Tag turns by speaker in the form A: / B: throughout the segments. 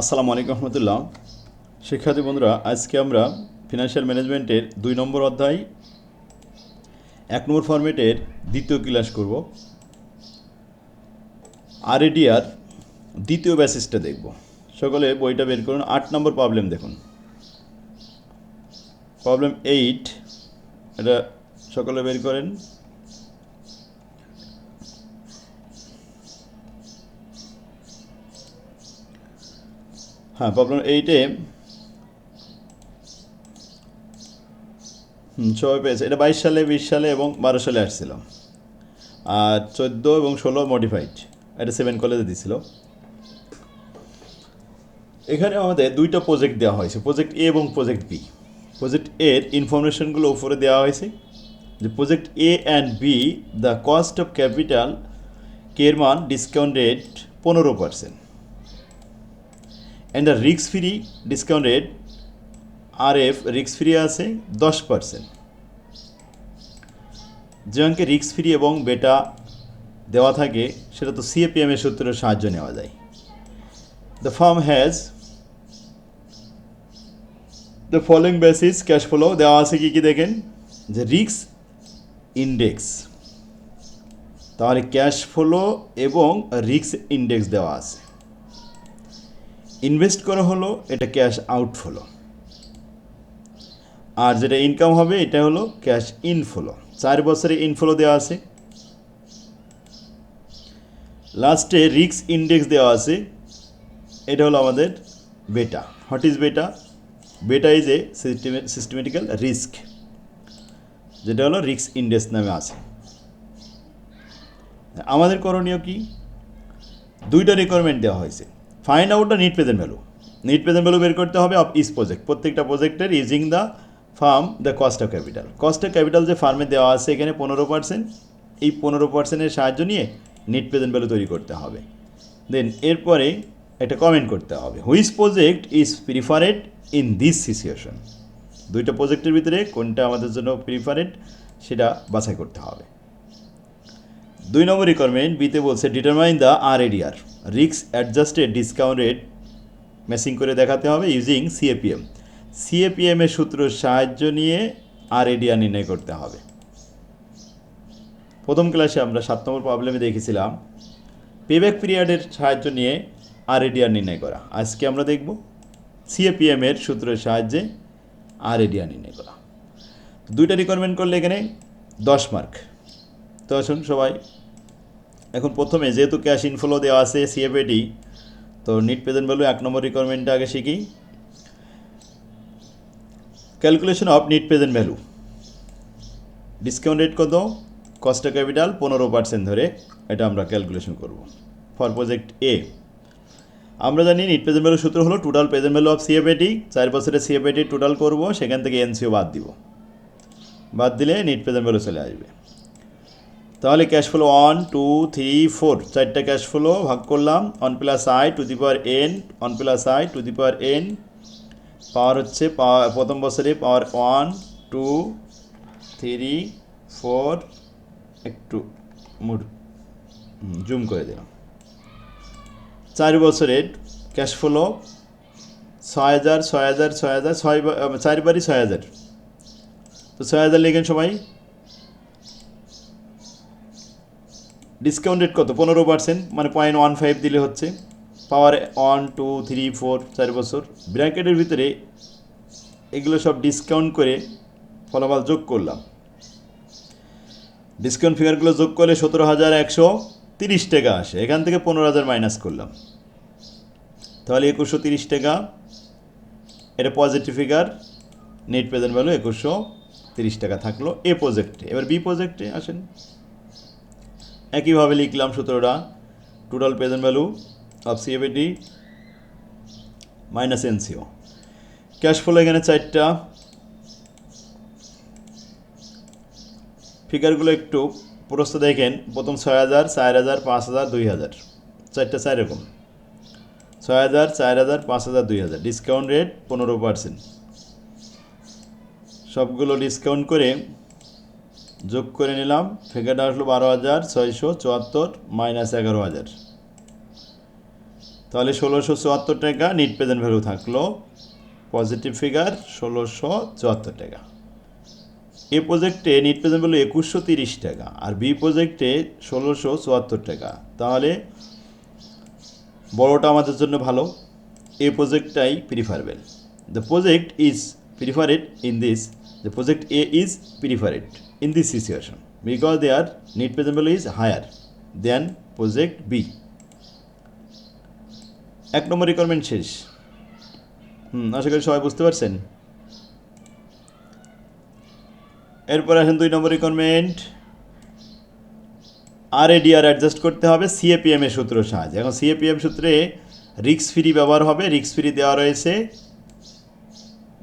A: আসসালামু আলাইকুম রহমতুল্লাহ। শিক্ষার্থী বন্ধুরা, আজকে আমরা ফিনান্সিয়াল ম্যানেজমেন্টের দুই নম্বর অধ্যায়, এক নম্বর ফরম্যাটের দ্বিতীয় ক্লাস করব। আরএডিআর দ্বিতীয় ব্যাসেসটা দেখব। সকলে বইটা বের করুন। আট নম্বর প্রবলেম দেখুন। প্রবলেম এইট এটা সকলে বের করেন। হ্যাঁ প্রবলেম এইটে হুম, সবাই পেয়েছে। এটা বাইশ সালে, বিশ সালে এবং বারো সালে আসছিল। আর চোদ্দ এবং ষোলো মডিফাইড এটা সেভেন কলেজে দিছিল। এখানে আমাদের দুইটা প্রজেক্ট দেওয়া হয়েছে। প্রজেক্ট এ এবং প্রজেক্ট বি প্রজেক্ট এর ইনফরমেশনগুলো উপরে দেওয়া হয়েছে। যে project A and B the cost of capital কের মান ডিসকাউন্ট রেট পনেরো পার্সেন্ট অ্যান্ড দ্য রিক্স free discount rate R F রিক্স ফ্রি আছে দশ পার্সেন্ট যে অঙ্কে রিক্স ফ্রি এবং বেটা দেওয়া থাকে, সেটা তো সিএপিএম এর সূত্রের সাহায্য নেওয়া যায়। The firm has the following basis cash flow দেওয়া আছে কি কি দেখেন? যে রিক্স ইন্ডেক্স তাহলে ক্যাশ ফ্লো এবং রিক্স ইন্ডেক্স দেওয়া আছে। ইনভেস্ট করা হলো, এটা ক্যাশ আউটফ্লো আর যেটা ইনকাম হবে, এটা হলো ক্যাশ ইনফ্লো চার বছরে ইনফ্লো দেওয়া আছে। লাস্টে রিক্স ইন্ডেক্স দেওয়া আছে। এটা হলো আমাদের বেটা হোয়াট ইজ বেটা বেটা ইজ এ সিস্টেমেটিক্যাল রিস্ক যেটা হলো রিক্স ইন্ডেক্স নামে আছে। আমাদের করণীয় কি? দুইটা রিকোয়ারমেন্ট দেওয়া হয়েছে। Find out the net present value net present value বের করতে হবে অফ ইস প্রজেক্ট প্রত্যেকটা প্রজেক্টের using the firm the cost of capital cost of capital যে ফার্মে দেওয়া আছে এখানে পনেরো পার্সেন্ট এই পনেরো পার্সেন্টের সাহায্য নিয়ে নিট প্রেজেন্ট ভ্যালু তৈরি করতে হবে। দেন এরপরে একটা কমেন্ট করতে হবে। Which project is preferred in this situation দুইটা প্রজেক্টের ভিতরে কোনটা আমাদের জন্য প্রিফারেড সেটা বাছাই করতে হবে। দুই নম্বর রিকোয়ারমেন্ট বিতে বলছে ডিটারমাইন দ্য আর এডিআর রিক্স অ্যাডজাস্টেড ডিসকাউন্ট রেট ম্যাচিং করে দেখাতে হবে ইউজিং সিএপিএম সিএপিএম এর সূত্র সাহায্য নিয়ে আর এডিআর নির্ণয় করতে হবে। প্রথম ক্লাসে আমরা সাত নম্বর প্রবলেমে দেখেছিলাম। পেব্যাক পিরিয়ডের সাহায্য নিয়ে আর এডিআর নির্ণয় করা। আজকে আমরা দেখব সিএপিএম এর সূত্রের সাহায্যে আর এডিআর নির্ণয় করা। দুইটা রিকোয়ারমেন্ট করলে এখানে দশ মার্ক তো আসুন সবাই এখন প্রথমে যেহেতু ক্যাশ ইনফ্লো দেওয়া আছে সিএফএডি তো নিট প্রেজেন্ট ভ্যালু এক নম্বর রিকোয়ারমেন্টটা আগে শিখি। Calculation of net present value discount rate কত? কস্ট ক্যাপিটাল পনেরো পার্সেন্ট ধরে, এটা আমরা ক্যালকুলেশন করব। ফর প্রজেক্ট এ আমরা জানি নিট প্রেজেন্ট ভ্যালু সূত্র হলো total present value of CFAT চার বছরের সিএফএটি টোটাল করব, সেখান থেকে এনসিও বাদ দিব। বাদ দিলে নিট প্রেজেন্ট ভ্যালু চলে আসবে। তাহলে cash flow one two three four চারটা ক্যাশ ফ্লো ভাগ করলাম one plus I to the power N one plus I to the power N power হচ্ছে পাওয়ার প্রথম বছরে power one two three four একটু মুড জুম করে দিলাম। চার বছরের ক্যাশ ফ্লো ছয় হাজার ছয় হাজার ছয় হাজার, ছয় চারবারই ছয় হাজার। তো ছয় হাজার লেখেন সবাই। ডিসকাউন্ট রেট কত? পনেরো পার্সেন্ট মানে পয়েন্ট ওয়ান ফাইভ দিলে হচ্ছে। Power one two three four চার বছর। ব্র্যাকেটের ভিতরে এগুলো সব ডিসকাউন্ট করে ফলাফল যোগ করলাম। ডিসকাউন্ট ফিগারগুলো যোগ করলে সতেরো হাজার একশো তিরিশ টাকা আসে। এখান থেকে পনেরো হাজার মাইনাস করলাম। তাহলে একুশশো তিরিশ টাকা। এটা positive figure net present value একুশশো তিরিশ টাকা থাকল এ। প্রজেক্টে এবার বি প্রজেক্টে আসেন। একইভাবে লিখলাম সূত্রটা total present value of CABT minus NCO cash flow এখানে চারটা। ফিগারগুলো একটু প্রস্ত দেখেন। প্রথম ছয় হাজার, চার হাজার, পাঁচ হাজার, দুই হাজার। চারটা চার রকম ছয় হাজার, চার হাজার, পাঁচ হাজার, দুই হাজার। ডিসকাউন্ট রেট পনেরো পার্সেন্ট সবগুলো ডিসকাউন্ট করে যোগ করে নিলাম ফিগারটা আসলো বারো হাজার, ছয়শো চুয়াত্তর মাইনাস এগারো হাজার। তাহলে ষোলোশো চুয়াত্তর টাকা নিট প্রেজেন্ট ভ্যালু থাকল পজিটিভ ফিগার ষোলোশো চুয়াত্তর টাকা। এ প্রজেক্টে নিট প্রেজেন্ট ভ্যালু একুশশো তিরিশ টাকা, আর বি প্রজেক্টে ষোলোশো চুয়াত্তর টাকা। তাহলে বড়টা আমাদের জন্য ভালো এ প্রজেক্টটাই preferable the project is preferred in this the project A is preferred in this situation because their net presentable is higher than project B এক নম্বর রিকোয়ারমেন্ট শেষ। হুম, আশা করি সবাই বুঝতে পারছেন। এরপর আসেন দুই number requirement R ADR adjust করতে হবে সিএপিএম এর সূত্র সাহায্যে। এখন সিএপিএম সূত্রে রিক্স ফ্রি ব্যবহার হবে। রিক্স ফ্রি দেওয়া রয়েছে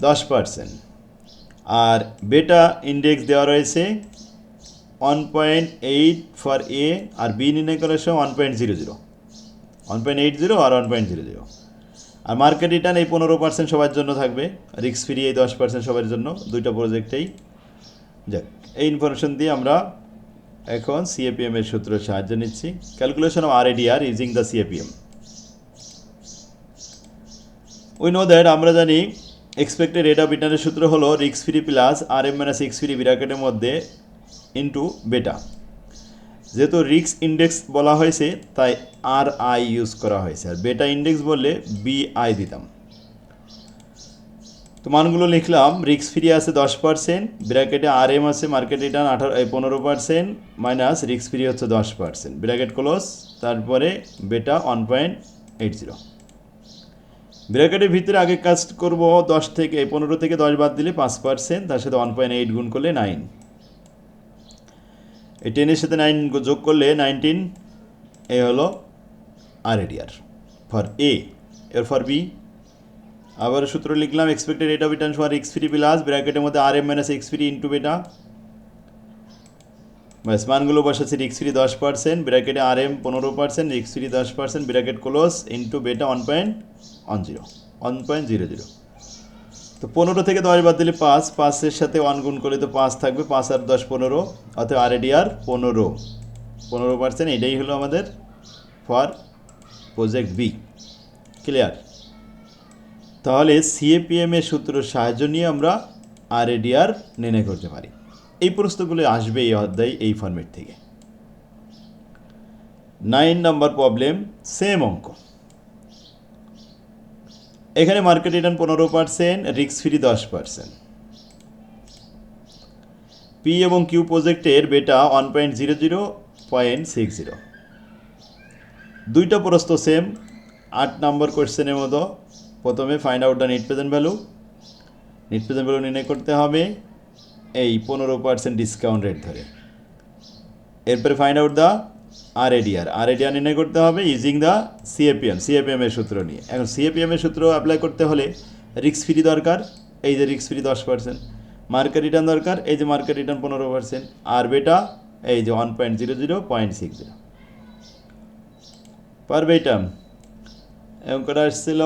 A: দশ পার্সেন্ট আর বেটা ইন্ডেক্স দেওয়া রয়েছে one point eight for A R B নির্ণয় করার সময় one point zero zero one point eight zero আর ওয়ান পয়েন্ট জিরো জিরো আর মার্কেট রিটার্ন এই পনেরো পার্সেন্ট সবার জন্য থাকবে। রিক্স ফ্রি এই দশ পার্সেন্ট সবার জন্য। দুইটা প্রজেক্টেই যাক, এই ইনফরমেশন দিয়ে আমরা এখন সিএপিএম এর সূত্র সাহায্য নিচ্ছি। Calculation of R ADR using the CAPM we know that আমরা জানি এক্সপেক্টেড রেট অফ রিটার্নের সূত্র হলো রিক্স free plus R M minus X free ব্র্যাকেটের মধ্যে ইন্টু বেটা যেহেতু রিক্স ইন্ডেক্স বলা হয়েছে, তাই আর আই ইউজ করা হয়েছে। আর বেটা ইন্ডেক্স বললে বি আই দিতাম। তো মানগুলো লিখলাম রিক্স ফ্রি আছে দশ পার্সেন্ট ব্র্যাকেটে আর এম আছে মার্কেট রিটার্ন আঠারো পনেরো পার্সেন্ট মাইনাস রিক্স ফ্রি হচ্ছে দশ পার্সেন্ট ব্র্যাকেট ক্লোজ তারপরে বেটা ওয়ান পয়েন্ট এইট জিরো ব্র্যাকেটের ভিতরে আগে কাজ করব দশ থেকে পনেরো থেকে দশ বাদ দিলে পাঁচ পার্সেন্ট, তার সাথে ওয়ান পয়েন্ট এইট গুণ করলে নাইন এই টেনের সাথে নাইন যোগ করলে নাইনটিন এ হলো আর এডিআর ফর এ এর ফর বি আবার সূত্র লিখলাম expected rate of return for x free plus ব্র্যাকেটের মধ্যে আর M minus x free into beta ব্যাস মানগুলো বসাচ্ছি রিক্স ফ্রি দশ পার্সেন্ট, ব্র্যাকেটে আর এম পনেরো পার্সেন্ট, রিক্স ফ্রি দশ percent, bracket close into beta one point one zero one point zero zero তো পনেরো থেকে দশ বাদ দিলে পাঁচ, পাঁচের সাথে ওয়ান গুণ করলে তো পাঁচ থাকবে, পাঁচ আর দশ পনেরো অর্থাৎ আর এডিআর পনেরো। পনেরো পার্সেন্ট, এটাই হলো আমাদের ফর প্রজেক্ট বি ক্লিয়ার তাহলে সিএপিএম এর সূত্র সাহায্য নিয়ে আমরা আর এডিআর নির্ণয় করতে পারি। এই প্রশ্নগুলো আসবে এই অধ্যায় এই ফর্মেট থেকে। নাইন নাম্বার প্রবলেম সেম অঙ্ক। এখানে মার্কেট রিটার্ন পনেরো পার্সেন্ট রিক্স ফ্রি দশ পার্সেন্ট পি এবং কিউ প্রজেক্টের beta one point zero zero point six zero দুইটা প্রশ্ন সেম আট নম্বর কোয়েশ্চেনের মতো। প্রথমে find out the net present value net present value নির্ণয় করতে হবে। এই পনেরো পার্সেন্ট ডিসকাউন্ট রেট ধরে। এরপরে find out the R ADR R ADR নির্ণয় করতে হবে ইউজিং দ্য সিএপিএম সিএপিএম এর সূত্র নিয়ে। এখন সিএপিএম এর সূত্র অ্যাপ্লাই করতে হলে রিক্স ফ্রি দরকার, এই যে রিক্স ফ্রি দশ পার্সেন্ট মার্কেট রিটার্ন দরকার, এই যে মার্কেট রিটার্ন পনেরো পার্সেন্ট আর বেটা এই যে one point zero zero point six zero পারবে এবং অঙ্কটা আসছিল?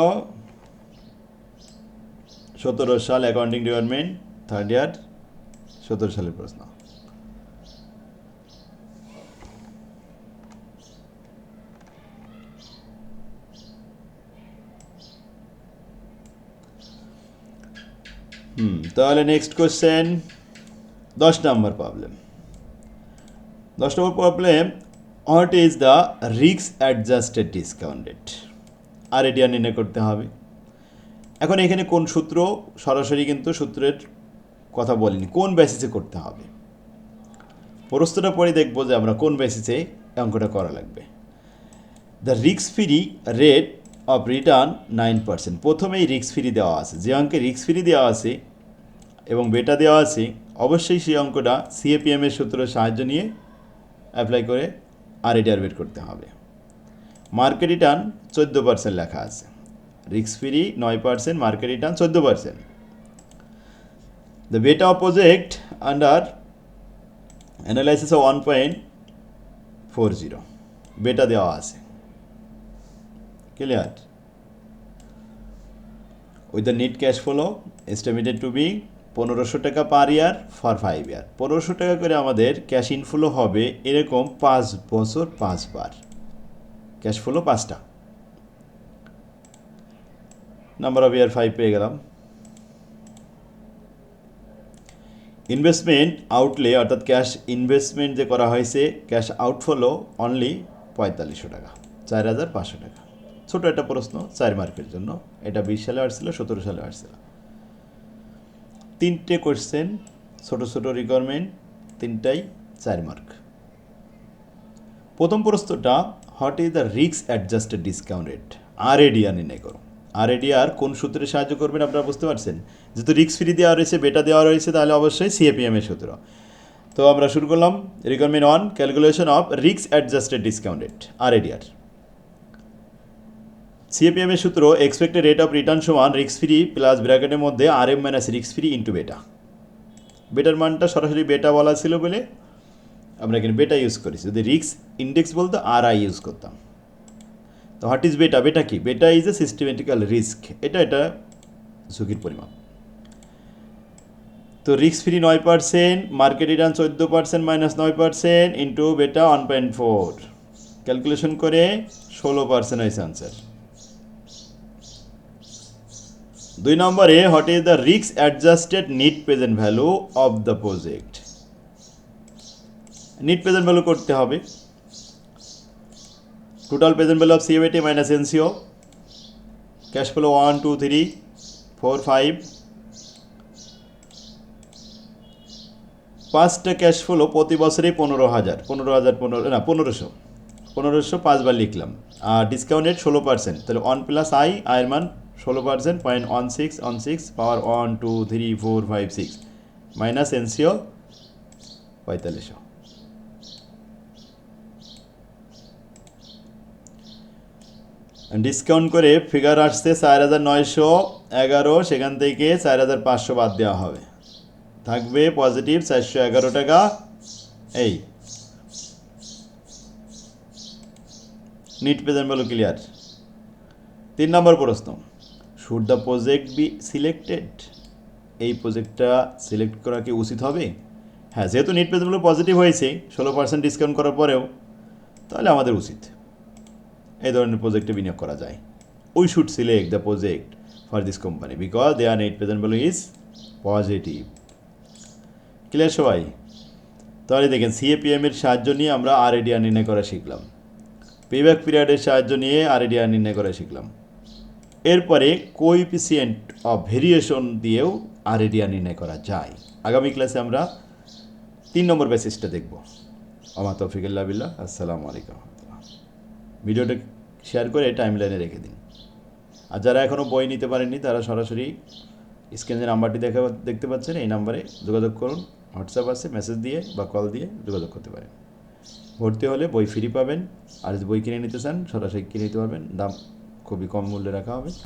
A: সতেরো সাল অ্যাকাউন্টিং ডিপার্টমেন্ট থার্ড ইয়ার সতেরো সালের প্রশ্ন। হুম, তাহলে নেক্সট কোশ্চেন দশ নম্বর প্রবলেম দশ number problem what is the রিক্স অ্যাডজাস্টেড ডিসকাউন্টেড আর এডিআর নির্ণয় করতে হবে। এখন এখানে কোন সূত্র, সরাসরি কিন্তু সূত্রের কথা বলিনি, কোন বেসিসে করতে হবে? প্রশ্নটা পরে দেখব যে আমরা কোন বেসিসে অঙ্কটা করা লাগবে। দ্য রিক্স free rate of return nine percent প্রথমেই রিক্স ফ্রি দেওয়া আছে। যে অঙ্কে রিক্স ফ্রি দেওয়া আছে এবং বেটা দেওয়া আছে, অবশ্যই সেই অঙ্কটা সিএপিএম এর সূত্রের সাহায্য নিয়ে অ্যাপ্লাই করে আর এডিআর বের করতে হবে। মার্কেট রিটার্ন চোদ্দ পার্সেন্ট লেখা আছে। রিক্স ফ্রি নয় পার্সেন্ট মার্কেট রিটার্ন চোদ্দ percent under analysis of one point four zero beta দেওয়া আছে। Clear with the net cash flow estimated to be পনেরোশো টাকা পার ইয়ার ফর ফাইভ ইয়ার পনেরোশো টাকা করে আমাদের ক্যাশ ইনফ্লো হবে এরকম পাঁচ বছর পাঁচবার ক্যাশ ফ্লো পাঁচটা। নাম্বার অফ ইয়ার ফাইভ পেয়ে গেলাম। ইনভেস্টমেন্ট আউটলে অর্থাৎ ক্যাশ ইনভেস্টমেন্ট যে করা হয়েছে ক্যাশ আউটফলো অনলি পঁয়তাল্লিশশো টাকা, চার হাজার পাঁচশো টাকা। ছোটো একটা প্রশ্ন, চার মার্কের জন্য। এটা বিশ সালে আসছিল, সতেরো সালে আসছিল। তিনটে কোশ্চেন ছোট ছোট রিকোয়ারমেন্ট তিনটাই চার মার্ক। প্রথম প্রশ্নটা হোয়াট ইজ দ্য রিক্স adjusted discount rate R ADR নির্ণয় করো। আর এডিআর কোন সূত্রে সাহায্য করবেন আপনারা বুঝতে পারছেন? যেহেতু রিক্স ফ্রি দেওয়া রয়েছে বেটা দেওয়া রয়েছে, তাহলে অবশ্যই সিএপিএম এর সূত্র। তো আমরা শুরু করলাম রিকোয়ারমেন্ট ওয়ান ক্যালকুলেশন অফ রিক্স adjusted discount rate R ADR CAPM এর সূত্র এক্সপেক্টেড রেট অফ রিটার্ন সমান রিক্স ফ্রি প্লাস ব্র্যাকেটের মধ্যে আর এম মাইনাস রিক্স ফ্রি ইন্টু বেটা বেটার মানটা সরাসরি বেটা বলা ছিল বলে আমরা এখানে বেটা ইউজ করেছি। যদি রিক্স ইন্ডেক্স বলতো আর আই ইউজ করতাম। তো হোয়াট ইজ বেটা বেটা কি? বেটা ইজ এ সিস্টেমেটিক্যাল রিস্ক এটা এটা ঝুঁকির পরিমাণ তো রিক্স ফ্রি নয় পার্সেন্ট মার্কেট রিটার্ন চোদ্দ পার্সেন্ট মাইনাস নয় percent into beta one point four calculation করে ষোলো পার্সেন্ট হয়েছে আনসার দুই নম্বরে হোয়াট ইজ দ্য রিক্স adjusted net present value of the project net present value করতে হবে। Total present value of CMAT minus NCO cash flow one two three four five পাঁচটা cash flow প্রতি বছরেই পনেরো হাজার পনেরো হাজার পনেরো, না, পনেরোশো পনেরোশো পাঁচবার লিখলাম। আর ডিসকাউন্ট ষোলো পার্সেন্ট তাহলে ওয়ান প্লাস আই আয়ের মান ষোলো percent point one six one six power one two three four five six minus NCO পঁয়তাল্লিশশো। ডিসকাউন্ট করে ফিগার আসছে চার হাজার নয়শো এগারো, সেখান থেকে চার হাজার পাঁচশো বাদ দেওয়া হবে। থাকবে পজিটিভ চারশো এগারো টাকা। এই। নিট প্রেজেন্ট ভ্যালু ক্লিয়ার তিন নম্বর প্রশ্ন। Should the project be selected এই প্রজেক্টটা সিলেক্ট করা কি উচিত হবে? হ্যাঁ যেহেতু নিট প্রেজেন্ট পজিটিভ হয়েছে, ষোলো পার্সেন্ট ডিসকাউন্ট করার পরেও, তাহলে আমাদের উচিত। এই ধরনের প্রজেক্টে বিনিয়োগ করা যায়। We should select the project for this company because they are net present value is positive clear সবাই? তাহলে দেখেন সিএপিএম এর সাহায্য নিয়ে আমরা আর এডিআর নির্ণয় করা শিখলাম। পেব্যাক পিরিয়ডের সাহায্য নিয়ে আর এডিআর নির্ণয় করা শিখলাম। এরপরে কোইফিসিয়েন্ট অফ ভেরিয়েশন দিয়েও আর এডিআর নির্ণয় করা যায়। আগামী ক্লাসে আমরা তিন নম্বর বেসিসটা দেখব। আমার তৌফিকুল্লাহ বিল্লাহ। আসসালামু আলাইকুম। ভিডিওটা শেয়ার করে টাইম লাইনে রেখে দিন। আর যারা এখনও বই নিতে পারেননি, তারা সরাসরি স্ক্রিনে নাম্বারটি দেখা দেখতে পাচ্ছেন। এই নাম্বারে যোগাযোগ করুন হোয়াটসঅ্যাপ আছে মেসেজ দিয়ে বা কল দিয়ে যোগাযোগ করতে পারেন। ভর্তি হলে বই ফ্রি পাবেন। আর যদি বই কিনে নিতে চান, সরাসরি কিনে নিতে পারবেন। দাম খুবই কম মূল্যে রাখা হবে।